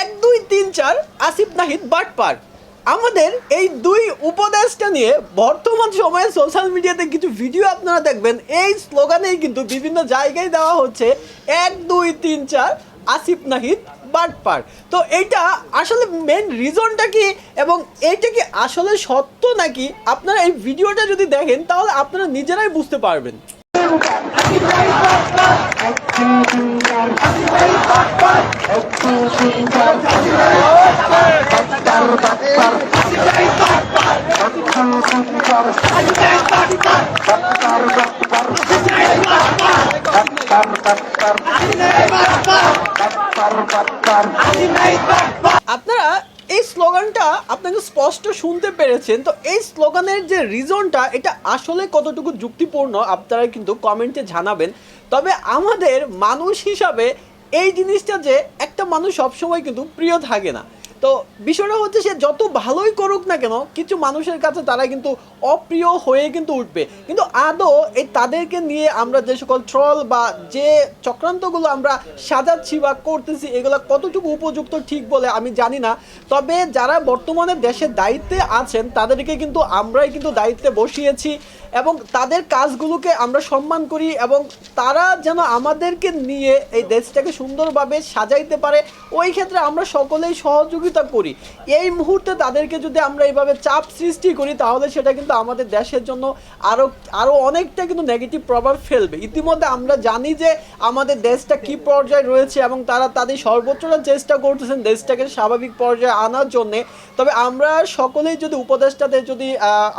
এক, দুই, তিন, চার, আসিফ নাহিদ বাটপার আমাদের এই দুই উপদেশটা নিয়ে বর্তমান সময়ে সোশ্যাল মিডিয়াতে কিছু ভিডিও আপনারা দেখবেন। এই স্লোগানেই কিন্তু বিভিন্ন জায়গায় দেওয়া হচ্ছে এক, দুই, তিন, চার, আসিফ নাহিদ বাটপার তো এইটা আসলে মেন রিজনটা কি এবং এইটা কি আসলে সত্য নাকি? আপনারা এই ভিডিওটা যদি দেখেন, তাহলে আপনারা নিজেরাই বুঝতে পারবেন। আপনারা এই স্লোগানটা আপনাকে স্পষ্ট শুনতে পেরেছেন। তো এই স্লোগানের যে রিজনটা এটা আসলে কতটুকু যুক্তিপূর্ণ আপনারা কিন্তু কমেন্টে জানাবেন। তবে আমাদের মানুষ হিসাবে এই জিনিসটা যে একটা মানুষ সবসময় কিন্তু প্রিয় থাকে না। তো বিষয়টা হচ্ছে সে যত ভালোই করুক না কেন, কিছু মানুষের কাছে তারা কিন্তু অপ্রিয় হয়ে কিন্তু উঠবে। কিন্তু আদৌ এই তাদেরকে নিয়ে আমরা যে সকল ট্রল বা যে চক্রান্তগুলো আমরা সাজাচ্ছি বা করতেছি, এগুলো কতটুকু উপযুক্ত ঠিক বলে আমি জানি না। তবে যারা বর্তমানে দেশের দায়িত্বে আছেন, তাদেরকে কিন্তু আমরাই কিন্তু দায়িত্বে বসিয়েছি। এবং তাদের কাজগুলোকে আমরা সম্মান করি এবং তারা যেন আমাদেরকে নিয়ে এই দেশটাকে সুন্দরভাবে সাজাইতে পারে, ওই ক্ষেত্রে আমরা সকলেই সহযোগিতা করি। এই মুহূর্তে তাদেরকে যদি আমরা এইভাবে চাপ সৃষ্টি করি, তাহলে সেটা কিন্তু আমাদের দেশের জন্য আরও আরও অনেকটা কিন্তু নেগেটিভ প্রভাব ফেলবে। ইতিমধ্যে আমরা জানি যে আমাদের দেশটা কি পর্যায়ে রয়েছে এবং তারা তাদের সর্বোচ্চটা চেষ্টা করতেছেন দেশটাকে স্বাভাবিক পর্যায়ে আনার জন্যে। তবে আমরা সকলেই যদি উপদেষ্টাদের যদি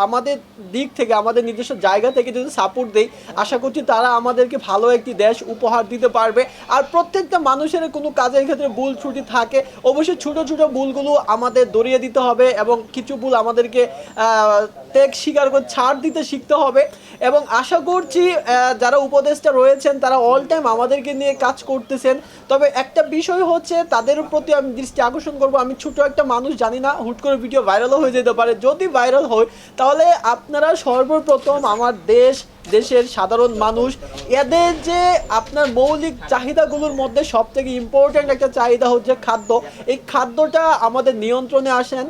আমাদের দিক থেকে, আমাদের নিজস্ব জায়গা থেকে যদি সাপোর্ট দেই, আশা করছি তারা আমাদেরকে ভালো একটি দেশ উপহার দিতে পারবে। আর প্রত্যেকটা মানুষের কোনো কাজের ক্ষেত্রে ভুল ত্রুটি থাকে, অবশ্যই ছোট ছোট ভুলগুলো আমাদের দরিয়ে দিতে হবে এবং কিছু ভুল আমাদেরকে ত্যাগ স্বীকার করে ছাড় দিতে শিখতে হবে। এবং আশা করছি যারা উপদেষ্টা রয়েছেন, তারা অল টাইম আমাদেরকে নিয়ে কাজ করতেছেন। তবে একটা বিষয় হচ্ছে, তাদের প্রতি আমি দৃষ্টি আকর্ষণ করব। আমি ছোট একটা মানুষ, জানি না, হুট করে ভিডিও ভাইরালও হয়ে যেতে পারে। যদি ভাইরাল হয়, তাহলে আপনারা সর্বপ্রথম আমার দেশ দেশের সাধারণ মানুষ, এদের যে আপনার মৌলিক চাহিদাগুলোর মধ্যে সব থেকে ইম্পর্ট্যান্ট একটা চাহিদা হচ্ছে খাদ্য। এই খাদ্যটা আমাদের নিয়ন্ত্রণে আসেন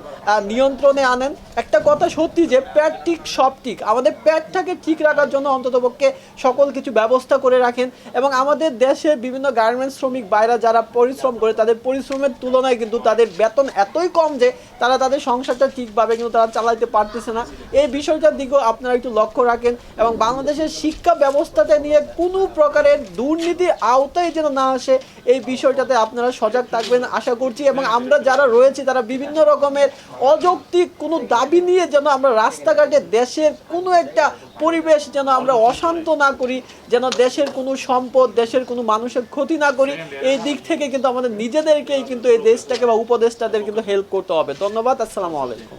নিয়ন্ত্রণে আনেন। একটা কথা সত্যি যে, পেট ঠিক, সব ঠিক। আমাদের পেটটাকে ঠিক রাখার জন্য অন্ততপক্ষে সকল কিছু ব্যবস্থা করে রাখেন এবং আমাদের দেশে বিভিন্ন গার্মেন্টস শ্রমিক বাইরা যারা পরিশ্রম করে, তাদের পরিশ্রমের তুলনায় কিন্তু তাদের বেতন এতই কম যে, তারা তাদের সংসারটা ঠিকভাবে কিন্তু তারা চালাইতে পারতেছে না। এই বিষয়টার দিকেও আপনারা একটু লক্ষ্য রাখেন এবং বাংলাদেশের শিক্ষা ব্যবস্থাতে নিয়ে কোনো প্রকারের দুর্নীতির আওতায় যেন না আসে, এই বিষয়টাতে আপনারা সজাগ থাকবেন আশা করছি। এবং আমরা যারা রয়েছি, তারা বিভিন্ন রকমের অযৌক্তিক কোনো দাবি নিয়ে যেন আমরা রাস্তাঘাটে দেশের কোনো একটা পরিবেশ যেন আমরা অশান্ত না করি, যেন দেশের কোনো সম্পদ, দেশের কোনো মানুষের ক্ষতি না করি, এই দিক থেকে কিন্তু আমাদের নিজেদেরকেই কিন্তু এই দেশটাকে বা উপদেশটাদের কিন্তু হেল্প করতে হবে। ধন্যবাদ, আসসালামু আলাইকুম।